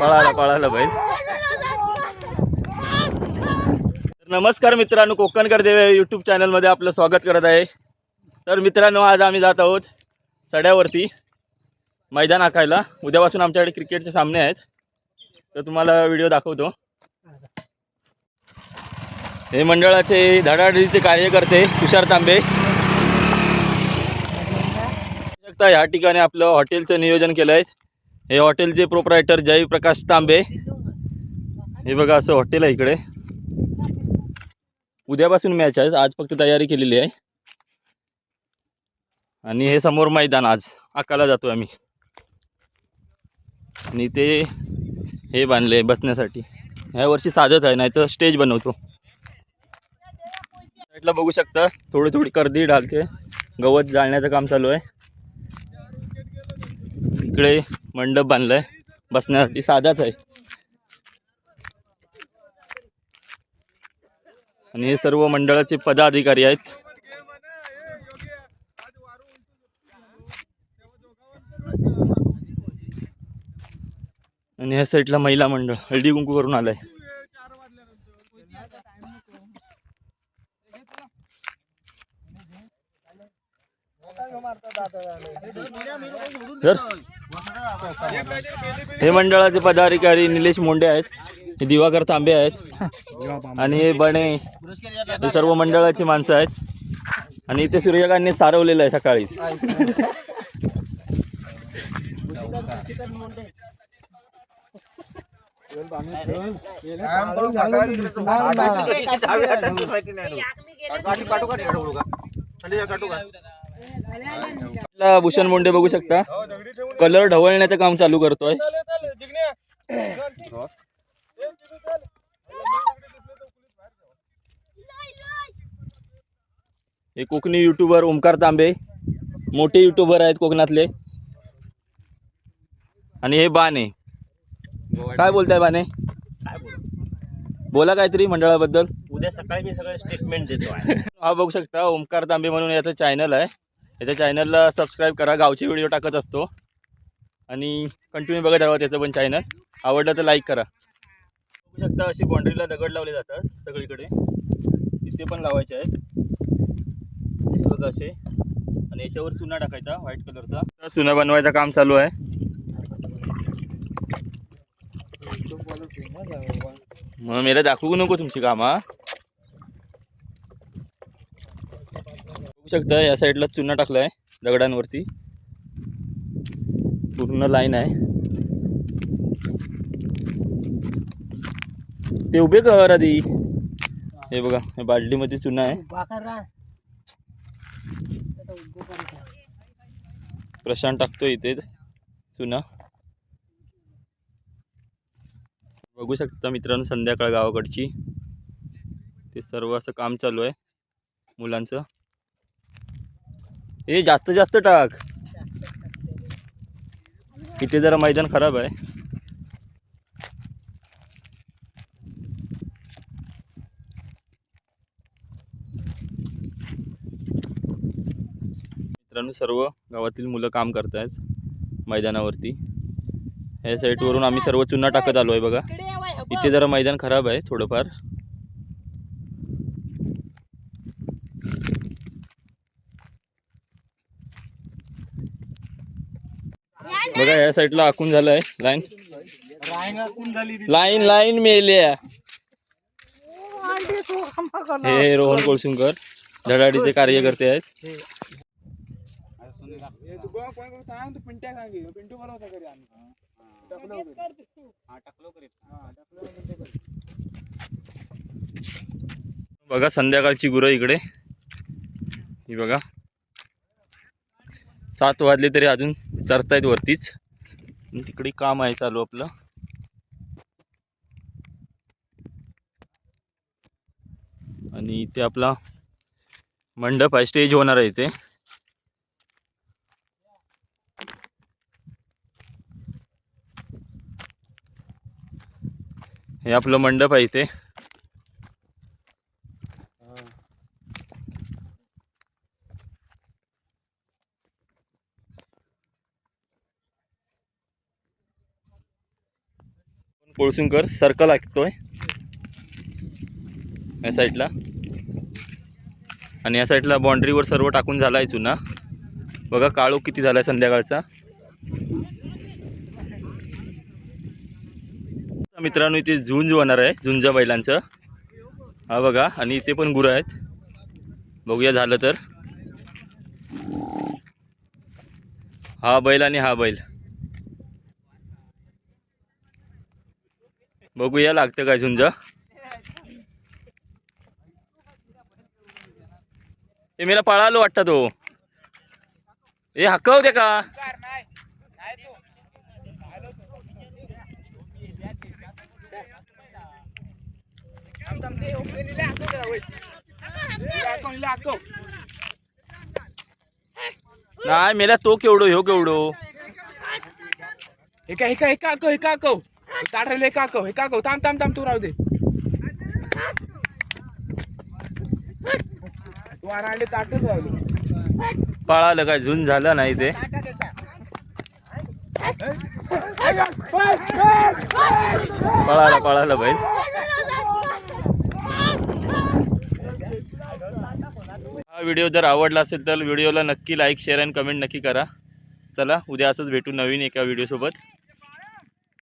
पळाला पळाला बैल. तर नमस्कार मित्रांनो कोकणकर देवे यूट्यूब चॅनलमध्ये आपलं स्वागत करत आहे. तर मित्रांनो आज आम्ही जात आहोत सड्यावरती मैदान आखायला. उद्यापासून आमच्याकडे क्रिकेटचे सामने आहेत. तर तुम्हाला व्हिडिओ दाखवतो. हे मंडळाचे धडाडीचे कार्यकर्ते तुषार तांबे. शकता ह्या ठिकाणी आपलं हॉटेलचं नियोजन केलं आहे हे हॉटेलचे प्रोपरायटर जयप्रकाश तांबे. हे बघा असं हॉटेल आहे इकडे. उद्यापासून मॅच आहे. आज फक्त तयारी केलेली आहे. आणि हे समोर मैदान आज. अकाला जातो आम्ही. आणि ते हे बांधले बसण्यासाठी. ह्या वर्षी साधत आहे नाही तर स्टेज बनवतो साईडला बघू शकता. थोडी थोडी कर्दी ढालते. गवत जाळण्याचं काम चालू आहे. इकडे मंडप बांधलाय. बसण्यासाठी साधाच आहे. आणि हे सर्व मंडळाचे पदाधिकारी आहेत. आणि ह्या साईडला महिला मंडळ हळदी कुंकू करून आलाय. हे मंडळाचे पदाधिकारी निलेश मोंडे आहेत हे दिवाकर तांबे आहेत आणि हे बणे हे सर्व मंडळाची माणसं आहेत आणि इथे सूर्यकांतने सारवलेलं आहे सकाळीच का भूषण मुंडे बघू शकता. कलर ढवळण्याचं काम चालू करतोय. हे कोकणी युट्यूबर ओमकार तांबे. मोठे युट्यूबर आहेत कोकणातले. आणि हे बाने. काय बोलताय बाने? बोला काहीतरी मंडळाबद्दल. उद्या सकाळी मी सगळं स्टेटमेंट देतो. हा बघू शकता ओमकार तांबे म्हणून याचं चॅनल आहे. याच्या चॅनलला सबस्क्राईब करा. गावचे व्हिडिओ टाकत असतो. आणि कंटिन्यू बघत राहा त्याचं पण चॅनल आवडलं तर लाईक करा. बघू शकता अशी बाउंड्रीला दगड लावले जातात सगळीकडे. तिथे पण लावायचे आहेत. बघा असे. आणि याच्यावर चुना टाकायचा व्हाईट कलरचा चुना बनवायचं काम चालू आहे. मग मला दाखवू नको तुमची कामं. शकता. या साईडला चुना टाकलाय दगडांवरती. पूर्ण लाईन आहे. ते उभे कर आधी हे बघा हे बादलीमध्ये चुना आहे. प्रशांत टाकतोय इथे चुना. बघू शकता मित्रांनो संध्याकाळ गावाकडची. ते सर्व असं काम चालू आहे मुलांचं. हे जास्त जास्त टाक. इथे जरा मैदान खराब आहे. मित्रांनो सर्व गावातील मुलं काम करत आहेत मैदानावरती ह्या साईडवरून आम्ही सर्व चुना टाकत आलो आहे बघा. इथे जरा मैदान खराब आहे थोडंफार. बघा या साईडला आखून झालंय. लाईन लाईन लाईन मेल्या हे रोहन कोळसुंकर धडाडीचे कार्यकर्ते आहेत. बघा संध्याकाळची गुरं इकडे. ही बघा. सात वाजले तरी अजून चरतायत वरतीच. तिकडे काम आहे चालू आपलं. आणि इथे आपला मंडप आहे स्टेज होणार आहे इथे. हे आपलं मंडप आहे इथे. कोळसुंकर सर्कल ऐकतोय या साईडला आणि या साईडला बाँड्रीवर सर्व टाकून झाला आहे चुना बघा काळो किती झाला आहे संध्याकाळचा. मित्रांनो इथे झुंज होणार आहे झुंजा बैलांचं. हा बघा आणि इथे पण गुरं आहेत. बघूया झालं तर. हा बैल आणि हा बैल. बघूया लागतं काय झुंज. हे मला पळालो वाटतं तो. हे हक्कवते का? नाही मेला तो केवढो ह्यो केवढो? एका एका एका अकव एका अकव ताटलेलं एका काकव. हे काकव थांब थांब थांब तू राहू दे. ताटच पळालं काय झून झालं नाही ते. पळाला पळाला बैल. हा व्हिडिओ जर आवडला असेल तर व्हिडिओला नक्की लाईक शेअर आणि कमेंट नक्की करा. चला उद्या असंच भेटू नवीन एका व्हिडिओसोबत.